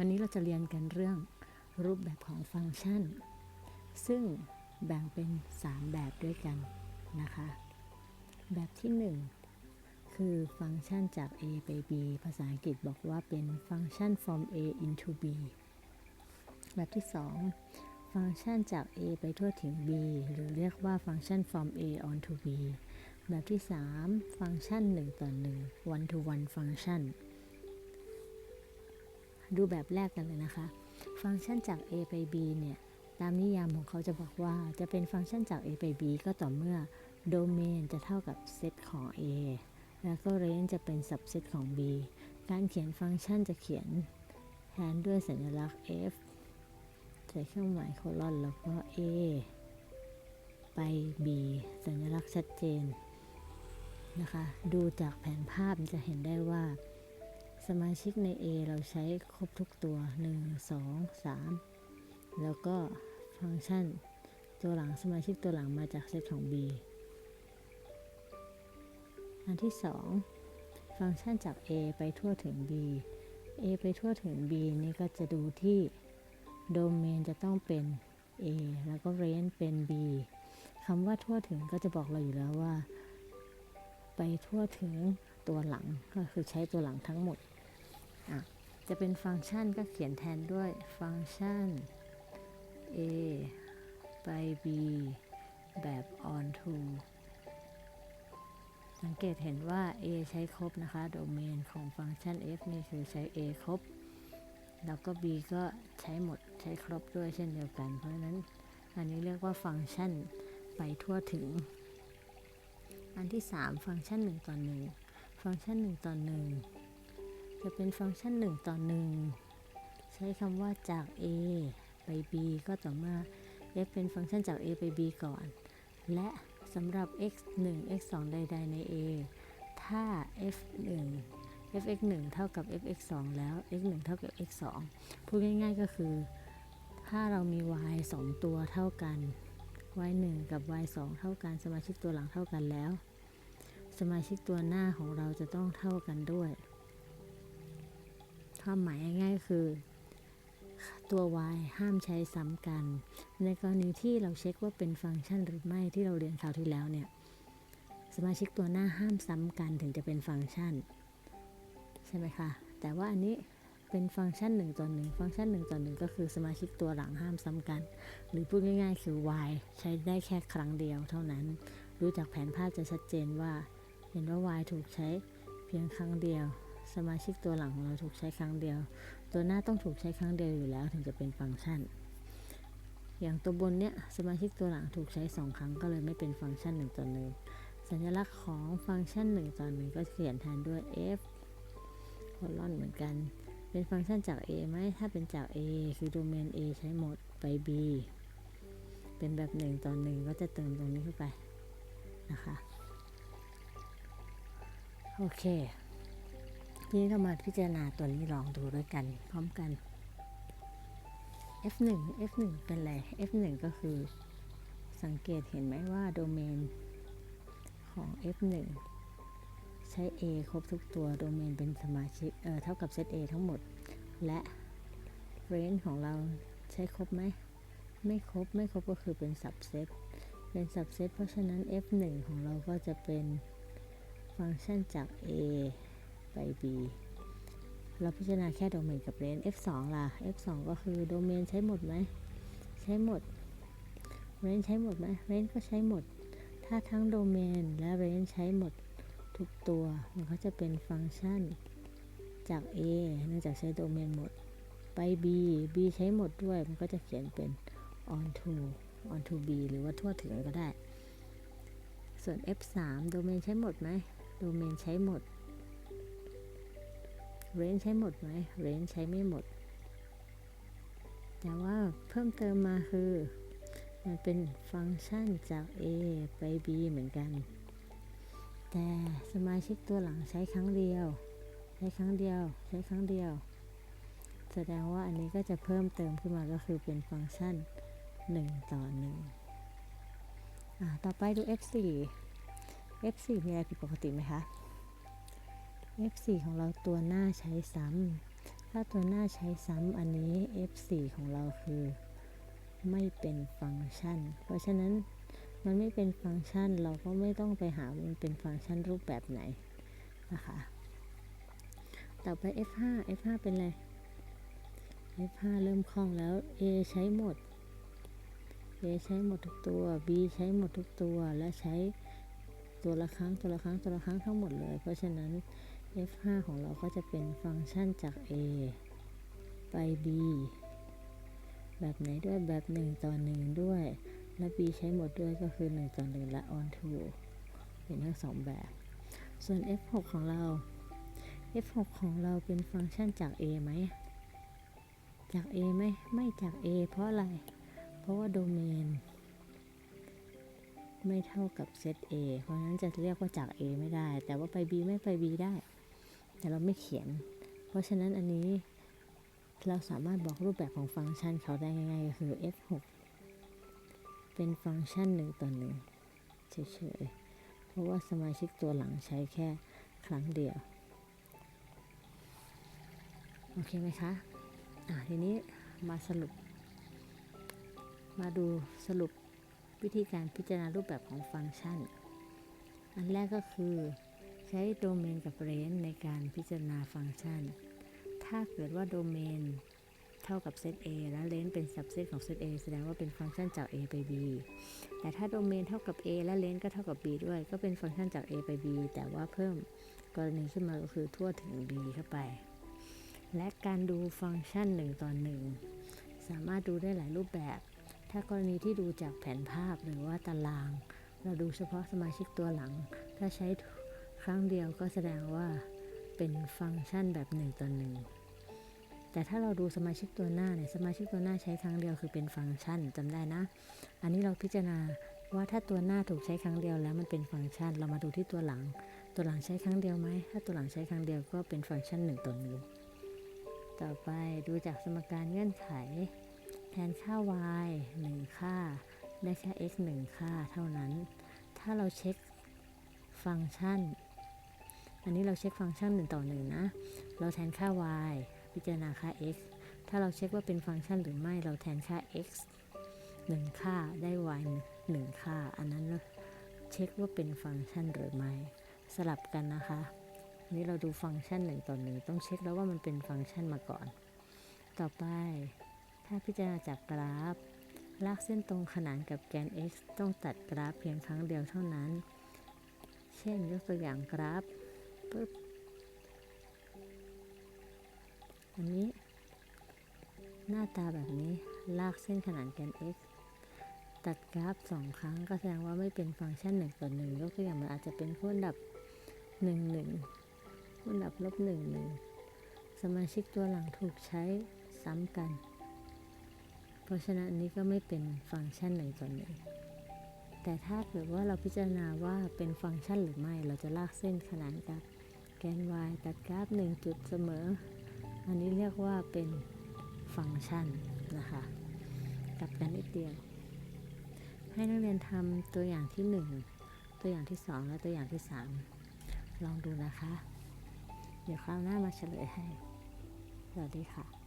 วันนี้เราจะเรียนกันเรื่องรูปแบบของฟังก์ชัน ซึ่งแบ่งเป็น 3 แบบด้วยกันนะคะ แบบที่ 1 คือฟังก์ชันจาก a ไป b ภาษาอังกฤษบอกว่าเป็นฟังก์ชัน from a into b แบบที่ 2 ฟังก์ชันจาก a ไปทั่วถึง b หรือเรียกว่าฟังก์ชัน from a onto b แบบที่ 3 ฟังก์ชัน 1 ต่อ 1 one to one ฟังก์ชัน ดูแบบแรกกันเลยนะคะ ฟังก์ชันจาก a ไป b เนี่ย ตามนิยามของเขาจะบอกว่าจะเป็นฟังก์ชันจาก a ไป b ก็ต่อเมื่อโดเมนจะเท่ากับเซตของ a แล้วก็เรนจะเป็นสับเซตของ b การเขียนฟังก์ชันจะเขียนแทนด้วยสัญลักษณ์ f ใส่เครื่องหมายโคลอนแล้วก็ a ไป b สัญลักษณ์ชัดเจนนะคะ ดูจากแผนภาพจะเห็นได้ว่า สมาชิกใน A เราใช้ครบทุกตัว 1 2 3 แล้วก็ฟังก์ชันตัวหลังสมาชิกตัวหลังมาจากเซตของ B อันที่ 2 ฟังก์ชันจาก A ไปทั่วถึง B A ไปทั่วถึง B นี่ก็จะดูที่โดเมนจะต้องเป็น A แล้วก็เรนเป็น B คำว่าทั่วถึงก็จะบอกเราอยู่แล้วว่า ไปทั่วถึงตัวหลังก็คือใช้ตัวหลังทั้งหมด จะเป็นฟังก์ชันก็เขียนแทนด้วยฟังก์ชัน a ไป b แบบ on to สังเกตเห็นว่า a ใช้ครบนะคะ โดเมนของฟังก์ชัน f นี่คือใช้ a ครบ แล้วก็ b ก็ใช้หมดใช้ครบด้วยเช่นเดียวกัน เพราะฉะนั้นอันนี้เรียกว่าฟังก์ชันไปทั่วถึง อันที่ 3 ฟังก์ชัน1ต่อ1ฟังก์ชัน1ต่อ1 จะเป็นฟังก์ชัน 1 ต่อ 1 ใช้คำว่าจาก a ไป b ก็ต่อมื่อ f เป็นฟังก์ชันจาก a ไป b ก่อน และสำหรับ x 1 x 2 ใด ๆ ใน a ถ้า f 1 f x 1เท่ากับ f x 2แล้ว x 1เท่ากับ x 2พูดง่ายๆก็คือ ถ้าเรามี y 2 ตัวเท่ากัน y 1กับ y 2 เท่ากัน สมาชิกตัวหลังเท่ากันแล้ว สมาชิกตัวหน้าของเราจะต้องเท่ากันด้วย ความหมายง่ายๆคือ ตัว y ห้ามใช้ซ้ำกัน ในกรณีที่เราเช็คว่าเป็นฟังก์ชันหรือไม่ที่เราเรียนคราวที่แล้วเนี่ย สมาชิกตัวหน้าห้ามซ้ำกันถึงจะเป็นฟังก์ชัน ใช่ไหมคะ แต่ว่าอันนี้เป็นฟังก์ชัน1ต่อ1ฟังก์ชัน1ต่อ1ก็คือสมาชิกตัวหลังห้ามซ้ำกัน หรือพูดง่ายๆ คือ y ใช้ได้แค่ครั้งเดียวเท่านั้นดูจากแผนภาพจะชัดเจนว่า เห็นว่า y ถูกใช้เพียงครั้งเดียว สมาชิกตัวหลังของเราถูกใช้ครั้งเดียว ตัวหน้าต้องถูกใช้ครั้งเดียวอยู่แล้วถึงจะเป็นฟังก์ชัน อย่างตัวบนเนี้ยสมาชิกตัวหลังถูกใช้ 2 ครั้งก็เลยไม่เป็นฟังก์ชัน1ต่อ1สัญลักษณ์ของฟังก์ชัน1ต่อ1ก็เขียนแทนด้วย f โคลอนเหมือนกัน เป็นฟังก์ชันจาก a ไหมถ้าเป็นจาก a คือโดเมน a ใช้หมดไป b เป็นแบบ1ต่อ1ก็จะเติมตรงนี้เข้าไปนะคะ โอเค ทีนี้เรามาพิจารณาตัวนี้ลองดูด้วยกัน พร้อมกัน f1 f1 เป็นอะไร f1 ก็คือสังเกตเห็นไหมว่าโดเมนของ f1 ใช้ a ครบทุกตัวโดเมนเป็นสมาชิกเออเท่ากับเซต a ทั้งหมด และ range ของเราใช้ครบไหม ไม่ครบ ไม่ครบก็คือเป็น subset เป็น subset เพราะฉะนั้น f1 ของเราก็จะเป็นฟังก์ชันจาก a ไป b เราพิจารณาแค่โดเมนกับเรน f2 ล่ะ f2 ก็คือโดเมนใช้หมดไหม ใช้หมดเรนใช้หมดไหมเรนก็ใช้หมด ถ้าทั้งโดเมนและเรนใช้หมดทุกตัว มันก็จะเป็นฟังก์ชันจาก a เนื่องจากใช้โดเมนหมด ไป b b ใช้หมดด้วย มันก็จะเขียนเป็น on to on to b หรือว่าทั่วถึงก็ได้ ส่วน f3 โดเมนใช้หมดไหม โดเมนใช้หมด เรนใช้หมดไหมเรนใช้ไม่หมด แต่ว่าเพิ่มเติมมาคือ มันเป็นฟังก์ชันจาก a ไป b เหมือนกัน แต่สมาชิกตัวหลังใช้ครั้งเดียว ใช้ครั้งเดียว ใช้ครั้งเดียว แสดงว่าอันนี้ก็จะเพิ่มเติมขึ้นมาก็คือเป็นฟังก์ชัน 1 ต่อ1อ่าต่อไปดู f4 f4 มีอะไรผิดปกติไหมคะ f4 ของเราตัวหน้าใช้ซ้ำ ถ้าตัวหน้าใช้ซ้ำอันนี้ f4 ของเราคือไม่เป็นฟังก์ชัน เพราะฉะนั้นมันไม่เป็นฟังก์ชันเราก็ไม่ต้องไปหามันเป็นฟังก์ชันรูปแบบไหนนะคะ ต่อไป f5 f5 เป็นอะไร f5 เริ่มคล่องแล้ว a ใช้หมด a ใช้หมดทุกตัว b ใช้หมดทุกตัว และใช้ตัวละครั้งตัวละครั้งตัวละครั้งทั้งหมดเลย เพราะฉะนั้น f5 ของเราก็จะเป็นฟังก์ชันจาก a ไป b แบบไหนด้วยแบบ 1 ต่อ 1 ด้วย และ b ใช้หมดด้วยก็คือ 1 ต่อ 1 และ on to เป็นทั้งสองแบบ ส่วน f6 ของเรา f6 ของเราเป็นฟังก์ชันจาก a ไหม จาก a ไหมไม่จาก a เพราะอะไร เพราะว่าโดเมนไม่เท่ากับเซต A เพราะฉะนั้นจะเรียกว่าจาก A ไม่ได้ แต่ว่าไป B ไม่ไป B ได้ แต่เราไม่เขียน เพราะฉะนั้นอันนี้เราสามารถบอกรูปแบบของฟังก์ชันเขาได้ง่ายๆก็คือ f6 เป็นฟังก์ชันหนึ่งต่อหนึ่งเฉยๆ เพราะว่าสมาชิกตัวหลังใช้แค่ครั้งเดียว โอเคไหมคะ อะทีนี้มาสรุป มาดูสรุปวิธีการพิจารณารูปแบบของฟังก์ชัน อันแรกก็คือ ใช้โดเมนกับเรนในการพิจารณาฟังก์ชัน ถ้าเกิดว่าโดเมนเท่ากับเซต A และเรนเป็นสับเซตของเซต A แสดงว่าเป็นฟังก์ชันจาก A ไป B แต่ถ้าโดเมนเท่ากับ A และเรนก็เท่ากับ B ด้วย ก็เป็นฟังก์ชันจาก A ไป B แต่ว่าเพิ่มกรณีขึ้นมาก็คือทั่วถึง B เข้าไป และการดูฟังก์ชัน1ต่อ1สามารถดูได้หลายรูปแบบ ถ้ากรณีที่ดูจากแผนภาพหรือว่าตาราง เราดูเฉพาะสมาชิกตัวหลัง ถ้าใช้ รั้งเดียวก็แสดงว่าเป็นฟังก์ชันแบบหนึ่งต่อหนึ่งแต่ถ้าเราดูสมาชิกตัวหน้าเนี่ยสมาชิกตัวหน้าใช้ครั้งเดียวคือเป็นฟังก์ชันจำได้นะ อันนี้เราพิจารณาว่าถ้าตัวหน้าถูกใช้ครั้งเดียวแล้วมันเป็นฟังก์ชัน เรามาดูที่ตัวหลัง ตัวหลังใช้ครั้งเดียวไหมถ้าตัวหลังใช้ครั้งเดียวก็เป็นฟังก์ชันหนึ่งต่อหนึ่งต่อไปดูจากสมการเงื่อนไข แทนค่า y 1 ค่า ได้แค่ x 1 ค่าเท่านั้น ถ้าเราเช็คฟังก์ชัน อันนี้เราเช็คฟังก์ชัน1ต่อ1นะ เราแทนค่า y พิจารณาค่า x ถ้าเราเช็คว่าเป็นฟังก์ชันหรือไม่ เราแทนค่า x 1 ค่าได้ y 1 ค่า อันนั้นเราเช็คว่าเป็นฟังก์ชันหรือไม่ สลับกันนะคะนนี้เราดูฟังก์ชัน1ต่อ1ต้องเช็คแล้วว่ามันเป็นฟังก์ชันมาก่อน ต่อไป ถ้าพิจารณาจากกราฟ ลากเส้นตรงขนานกับแกน x ต้องตัดกราฟเพียงครั้งเดียวเท่านั้น เช่นยกตัวอย่างกราฟ ปึ๊บอันนี้ หน้าตาแบบนี้ลากเส้นขนานแกน x ตัดกราฟสองครั้งก็แสดงว่าไม่เป็นฟังก์ชันหนึ่งต่อหนึ่งยกตัวอย่างมันอาจจะเป็นคู่อันดับหนึ่งหนึ่งคู่อันดับลบหนึ่งหนึ่งสมาชิกตัวหลังถูกใช้ซ้ำกัน เพราะฉะนั้นนี้ก็ไม่เป็นฟังก์ชันหนึ่งต่อหนึ่งแต่ถ้าเกิดว่าเราพิจารณาว่าเป็นฟังก์ชันหรือไม่เราจะลากเส้นขนานกับ แกน y ตัดกราฟ 1 จุดเสมอ อันนี้เรียกว่าเป็นฟังก์ชันนะคะ กลับกันนิดเดียว ให้นักเรียนทำตัวอย่างที่ 1 ตัวอย่างที่ 2 และตัวอย่างที่ 3 ลองดูนะคะ เดี๋ยวคราวหน้ามาเฉลยให้ สวัสดีค่ะ